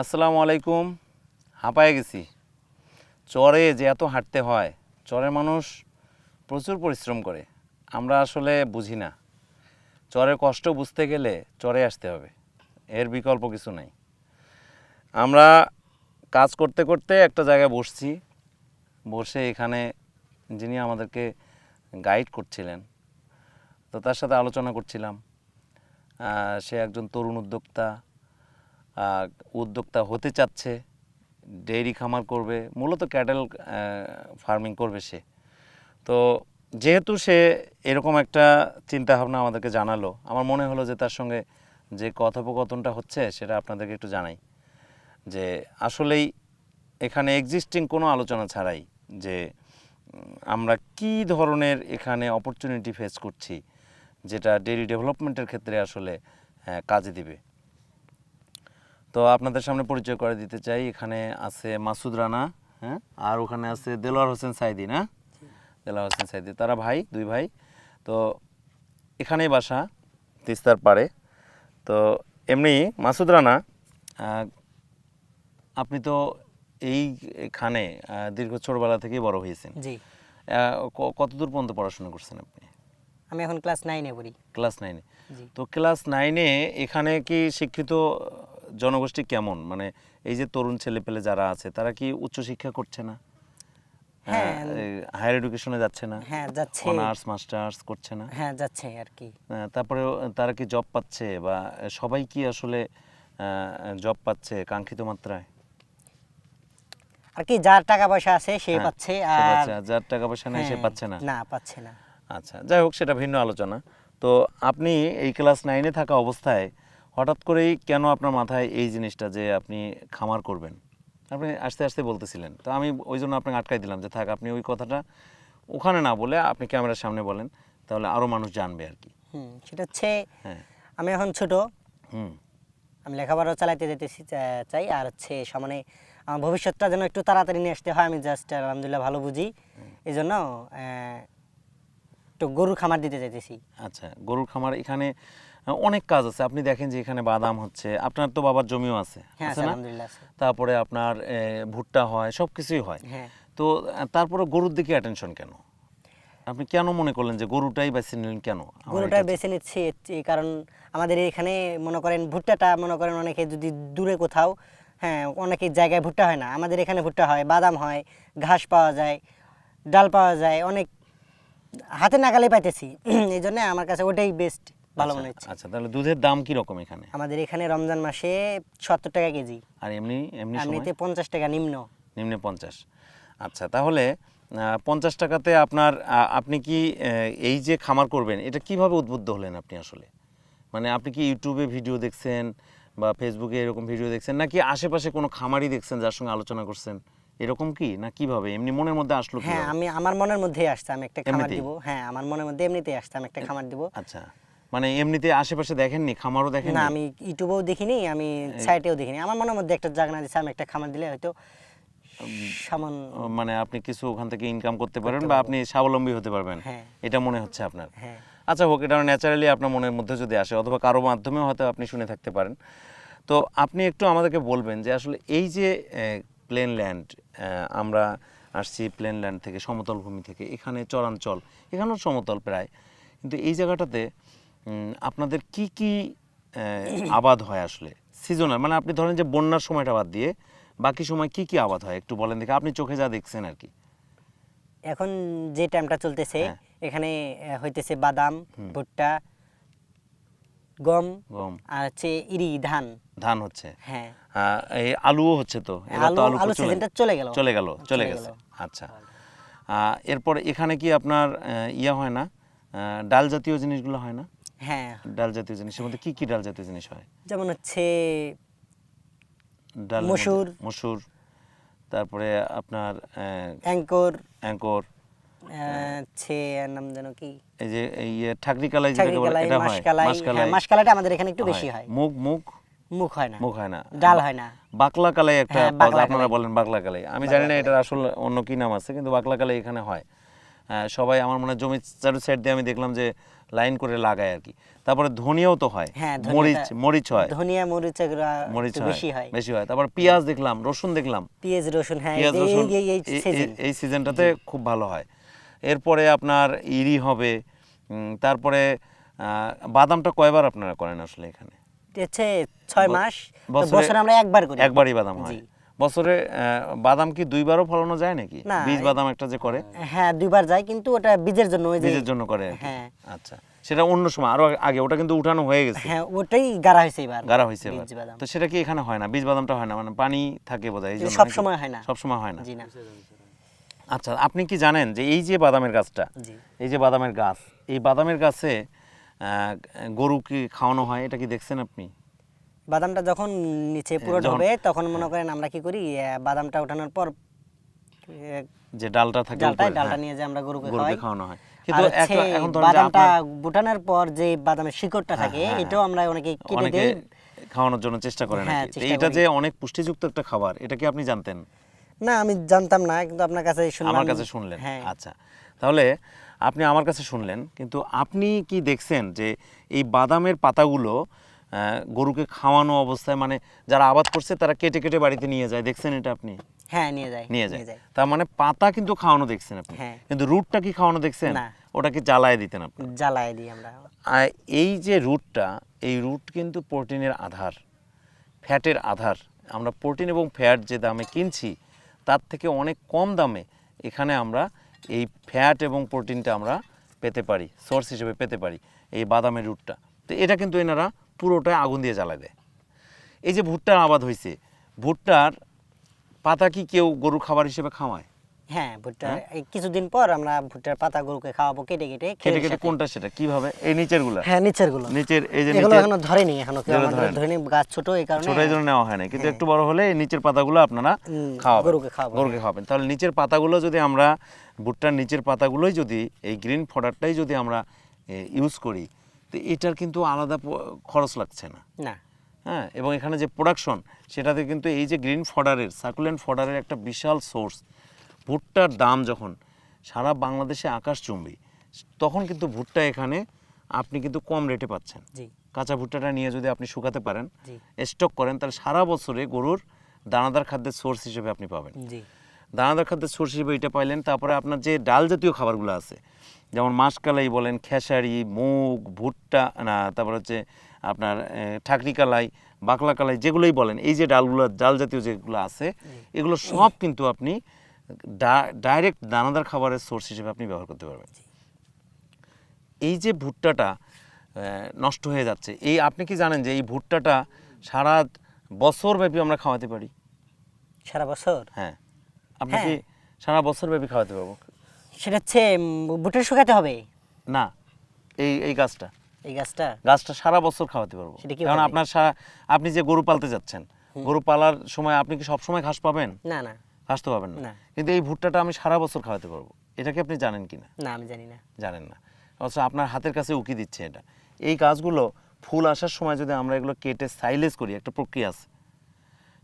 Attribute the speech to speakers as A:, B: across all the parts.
A: আসসালামু আলাইকুম। হাঁপায়ে গেছি। চরে যে এত হাঁটতে হয়, চরের মানুষ প্রচুর পরিশ্রম করে। আমরা আসলে বুঝি না। চরের কষ্ট বুঝতে গেলে চরে আসতে হবে। এর বিকল্প কিছু নাই। আমরা কাজ করতে করতে একটা জায়গায় বসছি। বসে এখানে যিনি আমাদেরকে গাইড করছিলেন, তো তার সাথে আলোচনা করছিলাম। সে একজন তরুণ উদ্যোক্তা উদ্যোক্তা হতে চাচ্ছে, ডেইরি খামার করবে, মূলত ক্যাটেল ফার্মিং করবে সে। তো যেহেতু সে এরকম একটা চিন্তা ভাবনা আমাদেরকে জানালো, আমার মনে হলো যে তার সঙ্গে যে কথোপকথনটা হচ্ছে সেটা আপনাদেরকে একটু জানাই, যে আসলেই এখানে এক্সিস্টিং কোনো আলোচনা ছাড়াই যে আমরা কি ধরনের এখানে অপরচুনিটি ফেস করছি, যেটা ডেইরি ডেভেলপমেন্টের ক্ষেত্রে আসলে কাজে দিবে। তো আপনাদের সামনে পরিচয় করে দিতে চাই। এখানে আছে মাসুদ রানা হ্যাঁ? আর ওখানে আছে দেলোয়ার হোসেন সাইদি না? দেলোয়ার হোসেন সাইদি। তারা ভাই দুই ভাই। তো এখানেই বাসা তিস্তার পাড়ে। তো এমনি মাসুদ রানা আপনি তো এইখানে দীর্ঘ ছোটবেলা থেকেই বড় হয়েছেন।
B: জি।
A: কতদূর পর্যন্ত পড়াশোনা করছেন আপনি?
B: আমি এখন ক্লাস নাইনে পড়ি।
A: ক্লাস নাইনে। তো ক্লাস নাইনে এখানে কি শিক্ষিত জনগোষ্ঠী কেমন? মানে এই যে তরুণ ছেলে পেলে যারা আছে তারা কি উচ্চশিক্ষা করছে না?
B: হ্যাঁ।
A: হায়ার এডুকেশনে যাচ্ছে না?
B: হ্যাঁ যাচ্ছে।
A: অনার্স মাস্টার্স করছে না?
B: হ্যাঁ যাচ্ছে আর কি।
A: তারপরে তারা কি জব পাচ্ছে বা সবাই কি আসলে জব পাচ্ছে কাঙ্ক্ষিত মাত্রায়?
B: আর কি যার টাকা পয়সা আছে সে
A: হ্যাঁ,
B: পাচ্ছে। আর
A: যার টাকা পয়সা নেই সে
B: হ্যাঁ,
A: পাচ্ছে না।
B: না পাচ্ছে না।
A: আচ্ছা যাই হোক সেটা ভিন্ন আলোচনা। তো আপনি এই ক্লাস নাইনে থাকা অবস্থায় হঠাৎ করেই কেন আপনার মাথায় এই জিনিসটা যে আপনি খামার করবেন? আপনি আস্তে আস্তে বলতেছিলেন। তো আমি ওই জন্য আপনাকে আটকাই দিলাম যে থাক আপনি ওই কথাটা ওখানে না বলে আপনি ক্যামেরার সামনে বলেন তাহলে আরও মানুষ জানবে আর কি।
B: হুম সেটা হচ্ছে
A: হ্যাঁ।
B: আমি এখন ছোট।
A: হুম।
B: আমি লেখাপড়াও চালাইতে যেতেছি চা- চাই আর হচ্ছে সমানে আমার ভবিষ্যৎটা যেন একটু তাড়াতাড়ি নিয়ে আসতে হয় আমি জাস্ট আলহামদুলিল্লাহ ভালো বুঝি। এই জন্য একটু গরুর খামার দিতে চাইতেছি
A: আচ্ছা গরুর খামার এখানে অনেক কাজ আছে। আপনি দেখেন যে এখানে বাদাম হচ্ছে আপনার তো বাবার জমিও আছে
B: হ্যাঁ
A: আছে
B: আছে,
A: না তারপরে আপনার ভুট্টা হয় সব কিছুই হয়।
B: হ্যাঁ।
A: তো তারপরে গরুর দিকে অ্যাটেনশন কেন? আপনি কেন মনে করলেন যে গরুটাই বেছে নিলেন কেন
B: গরুটা বেছে নিচ্ছি এই কারণ আমাদের এখানে মনে করেন ভুট্টাটা মনে করেন অনেকে যদি দূরে কোথাও হ্যাঁ অনেকের জায়গায় ভুট্টা হয় না। আমাদের এখানে ভুট্টা হয় বাদাম হয় ঘাস পাওয়া যায় ডাল পাওয়া যায় অনেক হাতে নাগালে পাইতেছি। এই জন্য আমার কাছে ওটাই বেস্ট ভালো মনে হচ্ছে।
A: আচ্ছা তাহলে দুধের দাম কি রকম এখানে?
B: আমাদের এখানে রমজান মাসে সত্তর টাকা কেজি।
A: আর এমনি এমনি সময়?
B: এমনিতে পঞ্চাশ টাকা নিম্ন।
A: নিম্নে পঞ্চাশ। আচ্ছা তাহলে পঞ্চাশ টাকাতে আপনার আপনি কি এই যে খামার করবেন এটা কীভাবে উদ্বুদ্ধ হলেন আপনি আসলে? মানে আপনি কি ইউটিউবে ভিডিও দেখছেন বা ফেসবুকে এরকম ভিডিও দেখছেন নাকি আশেপাশে কোনো খামারই দেখছেন যার সঙ্গে আলোচনা করছেন? এরকম কি না কীভাবে? এমনি মনের মধ্যে আসলো
B: হ্যাঁ আমি আমার মনের মধ্যেই আসছে আমি একটা খামার দিব। হ্যাঁ আমার মনের মধ্যে এমনিতেই আসছে আমি একটা খামার দিব।
A: আচ্ছা। মানে এমনিতে আশেপাশে দেখেননি খামারও দেখেন
B: না আমি ইউটিউবেও দেখিনি আমি সাইটেও দেখিনি। আমার মনের মধ্যে একটা জাগনা দিচ্ছে আমি একটা খামার দিলে হয়তো সামান
A: মানে আপনি কিছু ওখান থেকে ইনকাম করতে পারেন বা আপনি স্বাবলম্বী হতে পারবেন।
B: হ্যাঁ।
A: এটা মনে হচ্ছে আপনার।
B: হ্যাঁ।
A: আচ্ছা হোক এটা ন্যাচারালি আপনার মনের মধ্যে যদি আসে অথবা কারও মাধ্যমেও হয়তো আপনি শুনে থাকতে পারেন। তো আপনি একটু আমাদেরকে বলবেন যে আসলে এই যে প্লেন ল্যান্ড আমরা আসছি প্লেন ল্যান্ড থেকে সমতল ভূমি থেকে এখানে চরাঞ্চল এখানেও সমতল প্রায়। কিন্তু এই জায়গাটাতে আপনাদের কি কি আবাদ হয় আসলে? সিজনাল মানে আপনি ধরেন যে বন্যার সময়টা বাদ দিয়ে বাকি সময় কি কি আবাদ হয়? একটু বলেন দেখে আপনি চোখে যা দেখছেন আর কি।
B: এখন যে টাইমটা চলতেছে
A: হ্যাঁ।
B: এখানে হইতেছে বাদাম ভুট্টা গম
A: গম।
B: আর হচ্ছে ইরি ধান।
A: ধান হচ্ছে।
B: হ্যাঁ।
A: এই আলুও হচ্ছে তো? এবার তো
B: আলু সিজনটা চলে গেল।
A: চলে গেল চলে গেছে। আচ্ছা। এরপর এখানে কি আপনার ইয়া হয় না? ডাল জাতীয় জিনিসগুলো হয় না?
B: হ্যাঁ।
A: ডাল জাতীয় জিনিসের মধ্যে কি কি ডাল জাতীয় জিনিস হয়?
B: যেমন হচ্ছে
A: ডাল
B: মসুর।
A: মসুর তারপরে আপনার
B: অ্যাঙ্কর।
A: অ্যাঙ্কর।
B: হচ্ছে নাম যেন কি?
A: এই যে এই ঠাকরি কালাই যেটাকে বলে এটা হয়
B: মাসকালাই। হ্যাঁ মাসকালাইটা আমাদের এখানে একটু বেশি হয়।
A: মুগ মুগ?
B: মুখ হয় না।
A: মুগ হয় না।
B: ডাল হয় না।
A: বাকলা কালাই একটা
B: হ্যাঁ,
A: আপনারা বলেন বাকলা কালাই। আমি জানি না এটার আসল অন্য কি নাম আছে কিন্তু বাকলা কালাই এখানে হয়। সবাই আমার মনে হয় জমি চারু সাইড দিয়ে আমি দেখলাম যে লাইন করে লাগায় আর কি। তারপরে ধনিয়াও তো হয়।
B: হ্যাঁ,
A: মরিচ মরিচ হয়।
B: ধনিয়া মরিচ
A: মরিচ
B: বেশি হয়।
A: বেশি হয়। তারপর পেঁয়াজ দেখলাম রসুন দেখলাম।
B: পেঁয়াজ রসুন হ্যাঁ
A: পেঁয়াজ
B: এই-
A: রসুন সিজনটাতে খুব ভালো হয়। এরপরে আপনার ইরি হবে। তারপরে আহ, বাদামটা কয়বার আপনারা করেন আসলে এখানে?
B: হচ্ছে ছয় মাস।
A: বছরে
B: আমরা একবার করি।
A: একবারই বাদাম হয়। বছরে আহ, বাদাম কি দুইবারও ফলানো যায় নাকি? বীজ বাদাম একটা যে করে?
B: হ্যাঁ দুইবার যায় কিন্তু ওটা বীজের জন্য ওই
A: বীজের জন্য করে
B: হ্যাঁ।
A: আচ্ছা সেটা অন্য সময় আরও আগে ওটা কিন্তু উঠানো হয়ে গেছে।
B: হ্যাঁ ওটাই গাড়া হয়েছে এবার
A: গাড়া হয়েছে এবার।
B: বীজ বাদাম।
A: তো সেটা কি এখানে হয় না? বীজ বাদামটা হয় না? মানে পানি থাকে বোধহয় এই জন্য
B: সব সময় হয় না।
A: সব সময় হয় না?
B: জি না।
A: আচ্ছা আপনি কি জানেন যে এই যে বাদামের গাছটা
B: জি।
A: এই যে বাদামের গাছ এই বাদামের গাছে আহ, গরু কি খাওয়ানো হয়? এটা কি দেখছেন আপনি?
B: বাদামটা যখন নিচে পুরো ঢোবে তখন মনে করেন আমরা কি করি বাদামটা ওঠানোর পর
A: যে ডালটা থাকে
B: ডালটা ডালটা
A: হ্যাঁ,
B: নিয়ে যে আমরা গরুকে খাওয়াই।
A: খাওয়ানো হয়। কিন্তু এখন-
B: বাদামটা বুটানোর পর যে বাদামের শিকড়টা থাকে
A: হ্যাঁ,
B: এটাও আমরা অনেকে কেটে দেই।
A: খাওয়ানোর জন্য চেষ্টা করেন
B: হ্যাঁ,
A: আর কি। তো
B: চেষ্টা
A: এটা যে অনেক পুষ্টিযুক্ত একটা খাবার এটা কি আপনি জানতেন?
B: না আমি জানতাম না কিন্তু আপনার কাছে শুনলাম।
A: আমার কাছে শুনলেন।
B: হ্যাঁ।
A: আচ্ছা। তাহলে আপনি আমার কাছে শুনলেন কিন্তু আপনি কি দেখছেন যে এই বাদামের পাতাগুলো গরুকে খাওয়ানো অবস্থায় মানে যারা আবাদ করছে তারা কেটে কেটে বাড়িতে নিয়ে যায়। দেখছেন এটা আপনি?
B: হ্যাঁ নিয়ে যায়।
A: নিয়ে যায়। তার মানে পাতা কিন্তু খাওয়ানো দেখছেন আপনি?
B: হ্যাঁ।
A: কিন্তু রুটটা কি খাওয়ানো দেখছেন?
B: না।
A: ওটাকে জ্বালায় দিতেন আপনি।
B: জ্বালায় দিই আমরা।
A: আর এই যে রুটটা এই রুট কিন্তু প্রোটিনের আধার ফ্যাটের আধার। আমরা প্রোটিন এবং ফ্যাট যে দামে কিনছি তার থেকে অনেক কম দামে এখানে আমরা এই ফ্যাট এবং প্রোটিনটা আমরা পেতে পারি সোর্স হিসেবে পেতে পারি এই বাদামের রুটটা। তো এটা কিন্তু এনারা পুরোটাই আগুন দিয়ে জ্বালায় দেয়। এই যে ভুট্টার আবাদ হয়েছে ভুট্টার পাতা কি কেউ গরু খাবার হিসেবে খাওয়ায়?
B: হ্যাঁ ভুট্টা কিছুদিন পর আমরা ভুট্টার পাতা গরুকে খাওয়াবো কেটে কেটে
A: কেটে কেটে কোনটা সেটা? কীভাবে? এই নিচেরগুলা
B: হ্যাঁ নিচেরগুলো
A: নিচের এই যে
B: এগুলো এখনও ধরেনি এখনও কেউ আমাদের
A: ধরেনি।
B: গাছ ছোট এই কারণে।
A: ছোট এই জন্য নেওয়া হয় না কিন্তু একটু বড় হলে এই নিচের পাতাগুলো আপনারা খাওয়াবেন।
B: গরুকে খাওয়াবো,
A: গরুকে খাওয়াবেন। তাহলে নিচের পাতাগুলো যদি আমরা ভুট্টার নিচের পাতাগুলোই যদি এই গ্রিন ফডারটাই যদি আমরা ইউজ করি তো এটার কিন্তু আলাদা খরচ লাগছে না।
B: না।
A: হ্যাঁ এবং এখানে যে প্রোডাকশন সেটাতে কিন্তু এই যে গ্রিন ফডারের সার্কুলেন্ট ফডারের একটা বিশাল সোর্স ভুট্টার দাম যখন সারা বাংলাদেশে আকাশচুম্বী তখন কিন্তু ভুট্টা এখানে আপনি কিন্তু কম রেটে পাচ্ছেন। কাঁচা ভুট্টাটা নিয়ে যদি আপনি শুকাতে পারেন স্টক করেন তাহলে সারা বছরে গরুর দানাদার খাদ্যের সোর্স হিসেবে আপনি পাবেন। দানাদার খাদ্যের সোর্স হিসেবে এটা পাইলেন তারপরে আপনার যে ডাল জাতীয় খাবারগুলো আছে যেমন মাসকালাই বলেন খেসারি মুগ ভুট্টা না তারপর হচ্ছে আপনার ঠাকরি কালাই বাকলা কালাই যেগুলোই বলেন এই যে ডালগুলো ডাল জাতীয় যেগুলো আছে এগুলো সব কিন্তু আপনি ডাইরেক্ট দানাদার খাবারের সোর্স হিসেবে আপনি ব্যবহার করতে পারবেন। এই যে ভুট্টাটা নষ্ট হয়ে যাচ্ছে এই আপনি কি জানেন যে এই ভুট্টাটা সারা বছর ব্যাপী আমরা খাওয়াতে পারি?
B: সারা বছর?
A: হ্যাঁ। আপনি কি
B: হ্যাঁ।
A: সারা বছর ব্যাপী খাওয়াতে পারব।
B: সেটা হচ্ছে ভুট্টা শুকাতে হবে?
A: না এই এই গাছটা।
B: এই গাছটা?
A: গাছটা সারা বছর খাওয়াতে পারব। কারণ আপনার আপনি যে গরু পালতে যাচ্ছেন গরু পালার সময় আপনি কি সবসময় ঘাস পাবেন?
B: না না।
A: ঘাস তো পাবেন
B: না।
A: কিন্তু এই ভুট্টাটা আমি সারা বছর খাওয়াতে পারব। এটা কি আপনি জানেন কিনা?
B: না আমি জানি না।
A: জানেন না। অথচ আপনার হাতের কাছে উকি দিচ্ছে এটা। এই গাছগুলো ফুল আসার সময় যদি আমরা এগুলো কেটে সাইলেজ করি একটা প্রক্রিয়া আছে।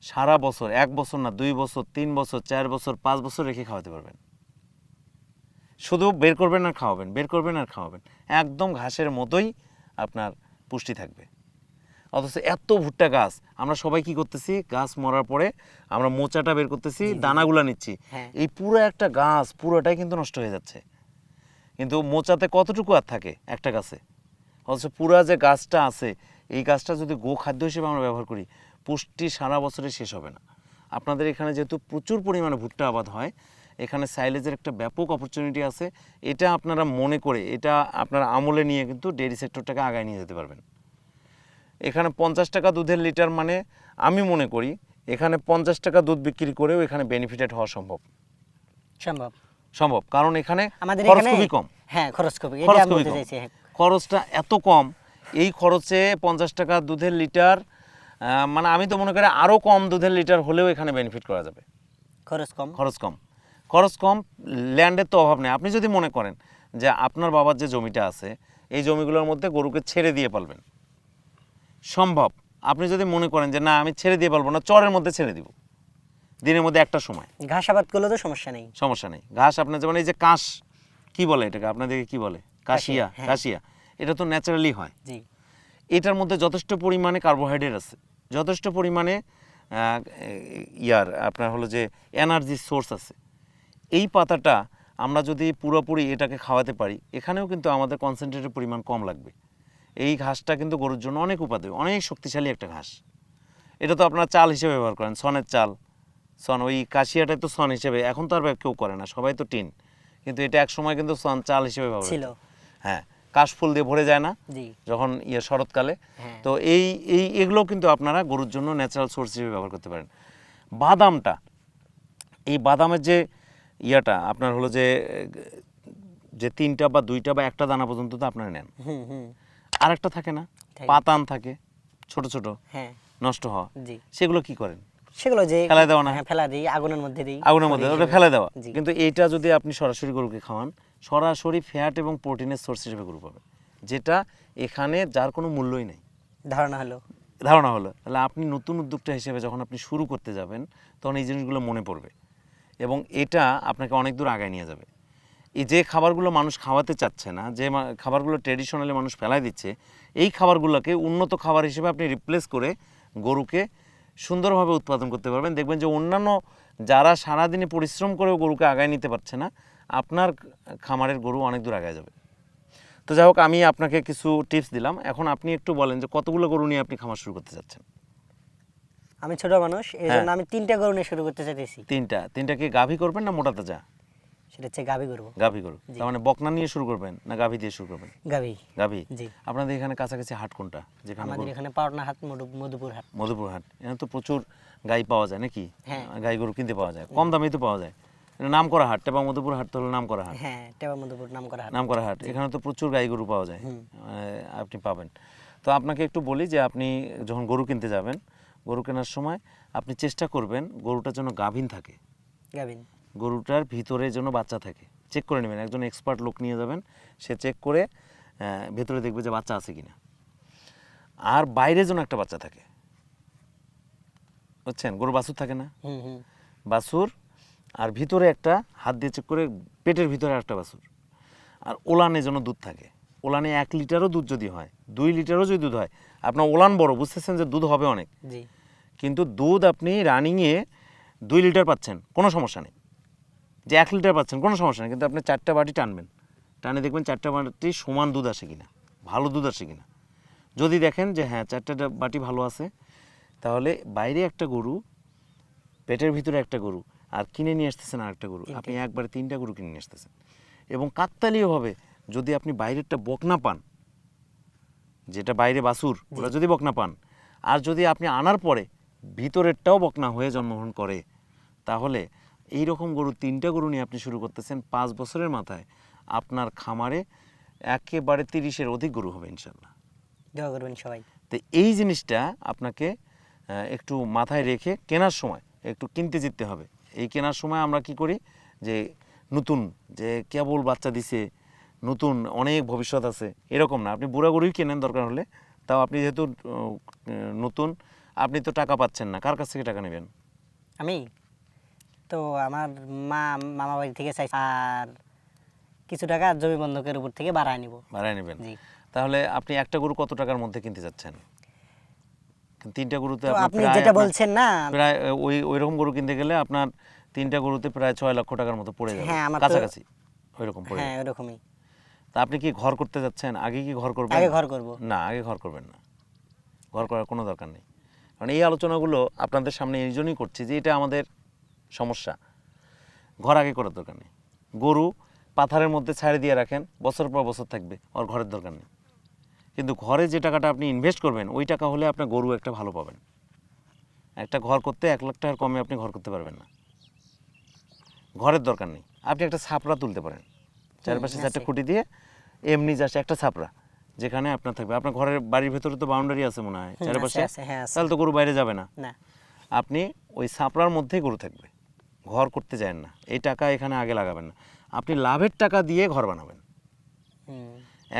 A: সারা বছর এক বছর না দুই বছর তিন বছর চার বছর পাঁচ বছর রেখে খাওয়াতে পারবেন। শুধু বের করবেন আর খাওয়াবেন বের করবেন আর খাওয়াবেন। একদম ঘাসের মতোই আপনার পুষ্টি থাকবে। অথচ এত ভুট্টা গাছ আমরা সবাই কি করতেছি? গাছ মরার পরে আমরা মোচাটা বের করতেছি দানাগুলা নিচ্ছি।
B: হ্যাঁ।
A: এই পুরো একটা গাছ পুরোটাই কিন্তু নষ্ট হয়ে যাচ্ছে। কিন্তু মোচাতে কতটুকু আর থাকে একটা গাছে? অথচ পুরা যে গাছটা আছে এই গাছটা যদি গো খাদ্য হিসেবে আমরা ব্যবহার করি পুষ্টি সারা বছরে শেষ হবে না। আপনাদের এখানে যেহেতু প্রচুর পরিমাণে ভুট্টা আবাদ হয় এখানে সাইলেজের একটা ব্যাপক অপরচুনিটি আছে। এটা আপনারা মনে করে এটা আপনারা আমলে নিয়ে কিন্তু ডেয়ারি সেক্টরটাকে আগায় নিয়ে যেতে পারবেন। এখানে পঞ্চাশ টাকা দুধের লিটার মানে আমি মনে করি এখানে পঞ্চাশ টাকা দুধ বিক্রি করেও এখানে বেনিফিটেড হওয়া সম্ভব।
B: সম্ভব।
A: সম্ভব কারণ এখানে
B: আমাদের
A: খরচ খুবই কম।
B: হ্যাঁ খরচ খুবই
A: খরচ খুবই কম।
B: হ্যাঁ।
A: খরচটা এত কম এই খরচে পঞ্চাশ টাকা দুধের লিটার মানে আমি তো মনে করি আরও কম দুধের লিটার হলেও এখানে বেনিফিট করা যাবে।
B: খরচ কম।
A: খরচ কম। খরচ কম ল্যান্ডের তো অভাব নেই। আপনি যদি মনে করেন যে আপনার বাবার যে জমিটা আছে এই জমিগুলোর মধ্যে গরুকে ছেড়ে দিয়ে পালবেন। সম্ভব। আপনি যদি মনে করেন যে না আমি ছেড়ে দিয়ে পারব না চরের মধ্যে ছেড়ে দিব। দিনের মধ্যে একটা সময়।
B: ঘাস আবাদ করলে তো সমস্যা নেই।
A: সমস্যা নেই। ঘাস আপনার যেমন এই যে কাঁশ কি বলে এটাকে? আপনাদেরকে কি বলে? কাশিয়া
B: হ্যাঁ।
A: কাশিয়া। এটা তো ন্যাচারালি হয়। এটার মধ্যে যথেষ্ট পরিমাণে কার্বোহাইড্রেট আছে। যথেষ্ট পরিমাণে ইয়ার আপনার হলো যে এনার্জি সোর্স আছে। এই পাতাটা আমরা যদি পুরোপুরি এটাকে খাওয়াতে পারি এখানেও কিন্তু আমাদের কনসেন্ট্রেটের পরিমাণ কম লাগবে। এই ঘাসটা কিন্তু গরুর জন্য অনেক উপাদেয় অনেক শক্তিশালী একটা ঘাস। এটা তো আপনারা চাল হিসেবে ব্যবহার করেন সনের চাল। সন ওই কাশিয়াটাই তো সন হিসেবে এখন তো আর কেউ করে না সবাই তো টিন। কিন্তু এটা এক সময় কিন্তু সন চাল হিসেবে ব্যবহার
B: ছিল।
A: হ্যাঁ কাশফুল দিয়ে ভরে যায় না যখন ইয়ে শরৎকালে।
B: হ্যাঁ।
A: তো এই এই এগুলো কিন্তু আপনারা গরুর জন্য ন্যাচারাল সোর্স হিসেবে ব্যবহার করতে পারেন। বাদামটা এই বাদামের যে ইয়াটা আপনার হলো যে যে তিনটা বা দুইটা বা একটা দানা পর্যন্ত তো আপনারা নেন।
B: হুম হুম।
A: আরেকটা থাকে না? পাতান থাকে ছোট ছোট
B: হ্যাঁ।
A: নষ্ট হওয়া।
B: জি।
A: সেগুলো কি করেন?
B: সেগুলো যে
A: ফেলাই দেওয়া না?
B: হ্যাঁ ফেলা দিই আগুনের মধ্যে দিই।
A: আগুনের মধ্যে ওটা। ফেলে দেওয়া। কিন্তু এইটা যদি আপনি সরাসরি গরুকে খাওয়ান সরাসরি ফ্যাট এবং প্রোটিনের সোর্স হিসেবে গরু পাবে যেটা এখানে যার কোনো মূল্যই নেই।
B: ধারণা হলো।
A: ধারণা হলো। তাহলে আপনি নতুন উদ্যোক্তা হিসেবে যখন আপনি শুরু করতে যাবেন তখন এই জিনিসগুলো মনে পড়বে। এবং এটা আপনাকে অনেক দূর আগায় নিয়ে যাবে। এই যে খাবারগুলো মানুষ খাওয়াতে চাচ্ছে না, যে খাবারগুলো ট্রেডিশনালি মানুষ ফেলাই দিচ্ছে, এই খাবারগুলোকে উন্নত খাবার হিসেবে আপনি রিপ্লেস করে গরুকে সুন্দরভাবে উৎপাদন করতে পারবেন। দেখবেন যে অন্যান্য যারা সারাদিনে পরিশ্রম করেও গরুকে আগায় নিতে পারছে না, আপনার খামারের গরু অনেক দূর আগায় যাবে। তো যাই হোক, আমি আপনাকে কিছু টিপস দিলাম। এখন আপনি একটু বলেন যে কতগুলো গরু নিয়ে আপনি খামার শুরু করতে চাচ্ছেন?
B: আমি ছোট মানুষ এই
A: হ্যাঁ।
B: জন্য আমি তিনটা গরু নিয়ে শুরু করতে চাইতেছি।
A: তিনটা। তিনটা কি গাভী করবেন না মোটা তাজা?
B: সেটা হচ্ছে গাভি গরু
A: গাভী গরু তার মানে বকনা নিয়ে শুরু করবেন না গাভী দিয়ে শুরু করবেন?
B: গাভি।
A: গাভী।
B: জি।
A: আপনাদের এখানে কাছাকাছি হাট কোনটা? যেখানে
B: আমাদের এখানে পাওনা হাট মধুপুর হাট।
A: মধুপুর হাট। এখানে তো প্রচুর গাই পাওয়া যায় নাকি?
B: হ্যাঁ।
A: গাই গরু কিনতে পাওয়া যায়। কম দামে তো পাওয়া যায়। নাম করা হাট টেপা মধুপুর হাট তো হলো নাম করা হাট।
B: হ্যাঁ টেবা মধুপুর নাম করা হাট।
A: নাম করা হাট। এখানে তো প্রচুর গাই গরু পাওয়া যায়। আপনি পাবেন। তো আপনাকে একটু বলি যে আপনি যখন গরু কিনতে যাবেন গরু কেনার সময় আপনি চেষ্টা করবেন গরুটার জন্য গাভীন থাকে।
B: গাভিন।
A: গরুটার ভিতরে যেন বাচ্চা থাকে। চেক করে নেবেন একজন এক্সপার্ট লোক নিয়ে যাবেন সে চেক করে ভেতরে দেখবে যে বাচ্চা আছে কিনা। আর বাইরে যেন একটা বাচ্চা থাকে। বুঝছেন? গরু বাছুর থাকে না? বাছুর আর ভিতরে একটা হাত দিয়ে চেক করে পেটের ভিতরে একটা বাছুর। আর ওলানে যেন দুধ থাকে। ওলানে এক লিটারও দুধ যদি হয় দুই লিটারও যদি দুধ হয় আপনার ওলান বড় বুঝতেছেন যে দুধ হবে অনেক। কিন্তু দুধ আপনি রানিংয়ে দুই লিটার পাচ্ছেন কোনো সমস্যা নেই। যে এক লিটার পাচ্ছেন কোনো সমস্যা নেই কিন্তু আপনি চারটা বাটি টানবেন। টানে দেখবেন চারটা বাটি সমান দুধ আসে কিনা ভালো দুধ আসে কিনা। যদি দেখেন যে হ্যাঁ চারটা বাটি ভালো আছে তাহলে বাইরে একটা গরু পেটের ভিতরে একটা গরু আর কিনে নিয়ে আসতেছেন আরেকটা গরু। আপনি একবারে তিনটা গরু কিনে নিয়ে আসতেছেন। এবং কাকতালীয়ভাবে যদি আপনি বাইরেরটা বকনা পান যেটা বাইরে বাসুর ওরা যদি বকনা পান আর যদি আপনি আনার পরে ভিতরেরটাও বকনা হয়ে জন্মগ্রহণ করে তাহলে এই রকম গরু তিনটা গরু নিয়ে আপনি শুরু করতেছেন পাঁচ বছরের মাথায় আপনার খামারে একেবারে তিরিশের অধিক গরু হবে ইনশাল্লাহ
B: দোয়া করবেন সবাই।
A: তো এই জিনিসটা আপনাকে একটু মাথায় রেখে কেনার সময় একটু কিনতে জিততে হবে। এই কেনার সময় আমরা কি করি? যে নতুন যে কেবল বাচ্চা দিছে নতুন অনেক ভবিষ্যৎ আছে। এরকম না আপনি বুড়া গরুই কেনেন দরকার হলে তাও আপনি যেহেতু নতুন আপনি তো টাকা পাচ্ছেন না কার কাছ থেকে টাকা নেবেন?
B: আমি? তো আমার মা মামা বাড়ি থেকে চাই আর কিছু টাকা জমি বন্ধকের উপর থেকে বাড়ায় নিব।
A: ভাড়ায় নেবেন। তাহলে আপনি একটা গরু কত টাকার মধ্যে কিনতে যাচ্ছেন তিনটা গরুতে
B: আপনি যেটা বলছেন না
A: প্রায় ওই ওই রকম গরু কিনতে গেলে আপনার তিনটা গরুতে প্রায় ছয় লক্ষ টাকার মতো পড়ে যাবে।
B: হ্যাঁ,
A: কাছাকাছি ওই রকম পড়ে
B: হ্যাঁ
A: যাবে। তা আপনি কি ঘর করতে যাচ্ছেন? আগে কি ঘর করবেন?
B: আগে ঘর করব।
A: না আগে ঘর করবেন না। ঘর করার কোনো দরকার নেই। কারণ এই আলোচনাগুলো আপনাদের সামনে এই জন্যই করছি যে এটা আমাদের সমস্যা। ঘর আগে করার দরকার নেই। গরু পাথারের মধ্যে ছাড়ে দিয়ে রাখেন বছর পর বছর থাকবে আর ঘরের দরকার নেই। কিন্তু ঘরে যে টাকাটা আপনি ইনভেস্ট করবেন ওই টাকা হলে আপনার গরু একটা ভালো পাবেন। একটা ঘর করতে এক লাখ টাকার কমে আপনি ঘর করতে পারবেন না। ঘরের দরকার নেই। আপনি একটা ছাপড়া তুলতে পারেন। চারপাশে চারটে। খুঁটি দিয়ে এমনি জাস্ট একটা ছাপড়া যেখানে আপনার থাকবে। আপনার ঘরের বাড়ির ভেতরে তো বাউন্ডারি আছে মনে হয় চারপাশে।
B: হ্যাঁ।
A: তাহলে তো গরু বাইরে যাবে না। আপনি ওই ছাপড়ার মধ্যেই গরু থাকবে ঘর করতে যান না। এই টাকা এখানে আগে লাগাবেন না। আপনি লাভের টাকা দিয়ে ঘর বানাবেন।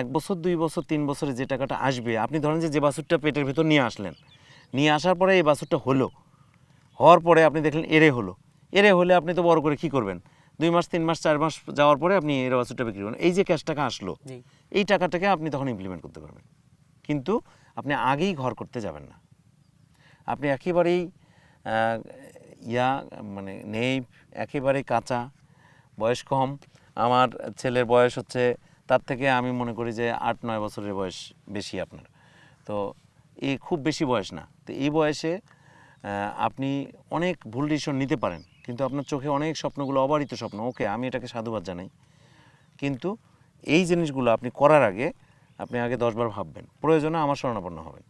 A: এক বছর দুই বছর তিন বছরে যে টাকাটা আসবে আপনি ধরেন যে যে বাছুরটা পেটের ভেতর নিয়ে আসলেন নিয়ে আসার পরে এই বাছুরটা হলো হওয়ার পরে আপনি দেখলেন এরে হলো। এরে হলে আপনি তো বড় করে কি করবেন? দুই মাস তিন মাস চার মাস যাওয়ার পরে আপনি এই স্যুটটা বিক্রি করুন। এই যে ক্যাশ টাকা আসলো এই টাকাটাকে আপনি তখন ইমপ্লিমেন্ট করতে পারবেন। কিন্তু আপনি আগেই ঘর করতে যাবেন না। আপনি একেবারেই ইয়া মানে নেই একেবারেই কাঁচা বয়স কম। আমার ছেলের বয়স হচ্ছে তার থেকে আমি মনে করি যে আট নয় বছরের বয়স বেশি আপনার। তো এই খুব বেশি বয়স না। তো এই বয়সে আপনি অনেক ভুল ডিসিশন নিতে পারেন। কিন্তু আপনার চোখে অনেক স্বপ্নগুলো অবারিত স্বপ্ন। ওকে, আমি এটাকে সাধুবাদ জানাই। কিন্তু এই জিনিসগুলো আপনি করার আগে আপনি আগে দশবার ভাববেন। প্রয়োজনে আমার শরণাপন্ন হবেন।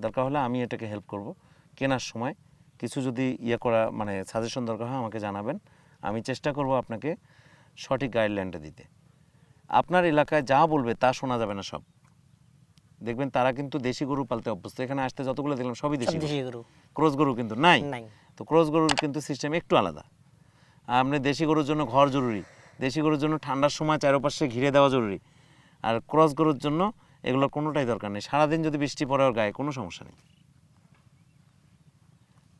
A: দরকার হলে আমি এটাকে হেল্প করব। কেনার সময় কিছু যদি ইয়ে করা মানে সাজেশন দরকার হয় আমাকে জানাবেন। আমি চেষ্টা করব আপনাকে সঠিক গাইডলাইনটা দিতে। আপনার এলাকায় যা বলবে তা শোনা যাবে না সব। দেখবেন তারা কিন্তু দেশি গরু পালতে অভ্যস্ত। এখানে আসতে যতগুলো দেখলাম সবই দেশি
B: গরু।
A: ক্রস গরু কিন্তু নাই।
B: নাই।
A: তো ক্রস গরুর কিন্তু সিস্টেম একটু আলাদা। আপনি দেশি গরুর জন্য ঘর জরুরি। দেশি গরুর জন্য ঠান্ডার সময় চারপাশে ঘিরে দেওয়া জরুরি। আর ক্রস গরুর জন্য এগুলোর কোনোটাই দরকার নেই। সারাদিন যদি বৃষ্টি পড়ে ওর গায়ে কোনো সমস্যা নেই।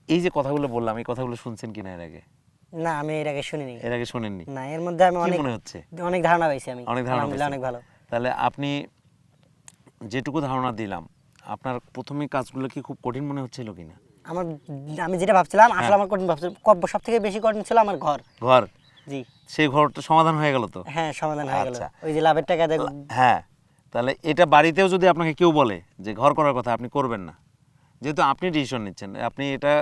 A: এই যে কথাগুলো বললাম এই কথাগুলো শুনছেন কিনা এর আগে?
B: না আমি এর আগে শুনিনি।
A: এর আগে শোনেননি।
B: না এর মধ্যে আমি অনেক
A: মনে হচ্ছে?
B: অনেক ধারণা পাইছি আমি।
A: অনেক ধারণা
B: অনেক ভালো।
A: তাহলে আপনি যেটুকু ধারণা দিলাম আপনার প্রথমে কাজগুলো কি খুব কঠিন মনে হচ্ছিল কিনা?
B: আমার আমি যেটা ভাবছিলাম আসলে
A: হ্যাঁ।
B: আমার কঠিন ভাবছিলাম সব থেকে বেশি কঠিন ছিল আমার ঘর।
A: ঘর?
B: জি।
A: সেই ঘরটা সমাধান হয়ে গেল তো?
B: হ্যাঁ সমাধান হয়ে গেল।
A: আচ্ছা।
B: ওই যে লাভের টাকা দেখ
A: হ্যাঁ। তাহলে এটা বাড়িতেও যদি আপনাকে কেউ বলে যে ঘর করার কথা আপনি করবেন না। যেহেতু আপনি ডিসিশন নিচ্ছেন আপনি এটা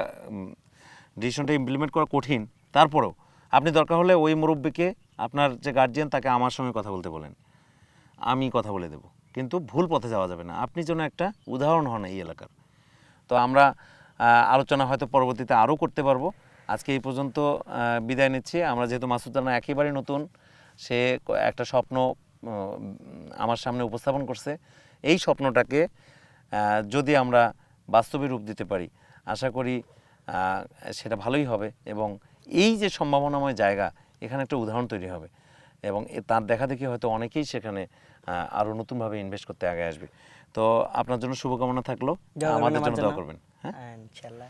A: ডিসিশনটা ইমপ্লিমেন্ট করা কঠিন। তারপরেও আপনি দরকার হলে ওই মুরব্বীকে আপনার যে গার্জিয়ান তাকে আমার সঙ্গে কথা বলতে বলেন। আমি কথা বলে দেব। কিন্তু ভুল পথে যাওয়া যাবে না। আপনি যেন একটা উদাহরণ হন এই এলাকার। তো আমরা আলোচনা হয়তো পরবর্তীতে আরও করতে পারব। আজকে এই পর্যন্ত বিদায় নিচ্ছি। আমরা যেহেতু মাসুদ রানা একেবারে নতুন, সে একটা স্বপ্ন আমার সামনে উপস্থাপন করছে। এই স্বপ্নটাকে যদি আমরা বাস্তবে রূপ দিতে পারি, আশা করি সেটা ভালোই হবে এবং এই যে সম্ভাবনাময় জায়গা, এখানে একটা উদাহরণ তৈরি হবে এবং তার দেখা দেখি হয়তো অনেকেই সেখানে আরও নতুনভাবে ইনভেস্ট করতে আগে আসবে। তো আপনার জন্য শুভকামনা থাকল। আমাদের জন্য দোয়া করবেন। হ্যাঁ?
B: ইনশাল্লাহ।